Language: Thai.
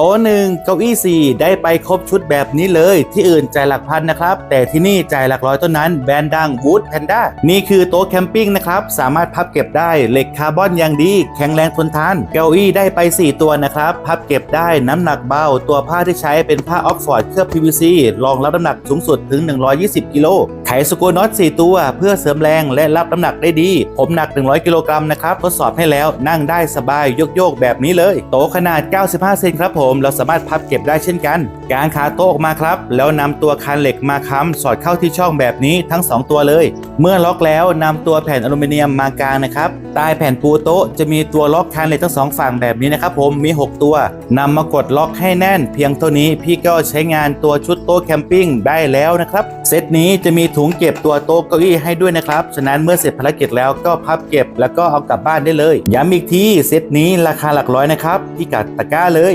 โต๊ะหนึ่งเก้าอี้สี่ได้ไปครบชุดแบบนี้เลย ที่อื่นจ่ายหลักพันนะครับ แต่ที่นี่จ่ายหลักร้อยเท่านั้นแบรนด์ดังวูดแพนด้านี่คือโต๊ะแคมปิ้งนะครับ สามารถพับเก็บได้เหล็กคาร์บอนอย่างดี แข็งแรงทนทาน เก้าอี้ได้ไป 4 ตัวนะครับ พับเก็บได้น้ำหนักเบา ตัวผ้าที่ใช้เป็นผ้าออกฟอร์ดเคลือบ PVC รองรับน้ำหนักสูงสุดถึง 120 กิโล ไขสกูน็อต4 ตัว เพื่อเสริมแรงและรับน้ำหนักได้ดี ผมหนัก 100 กิโลกรัมนะครับ ทดสอบให้แล้วนั่งได้สบายโยกๆ แบบนี้เลย โต๊ะขนาด 95 เซนครับผม เราสามารถพับเก็บได้เช่นกัน กางขาโต๊ะออกมาครับ แล้วนำตัวคานเหล็กมาค้ำสอดเข้าที่ช่องแบบนี้ทั้ง 2 ตัวเลย เมื่อล็อกแล้วนำตัวแผ่นอลูมิเนียมมากางนะครับใต้แผ่นปูโต๊ะจะมีตัวล็อกคานเหล็กทั้งสองฝั่งแบบนี้นะครับผมมี 6 ตัวนำมากดล็อกให้แน่น เพียงเท่านี้พี่ก็ใช้งานตัวชุดโต๊ะแคมปิ้งได้แล้วนะครับเซตนี้จะมีถุงเก็บตัวโต๊ะเก้าอี้ให้ด้วยนะครับ ฉะนั้นเมื่อเสร็จภารกิจแล้วก็พับเก็บแล้วก็เอากลับบ้านได้เลย ย้ำอีกทีเซตนี้ราคาหลักร้อยนะครับพี่กัดตะกร้าเลย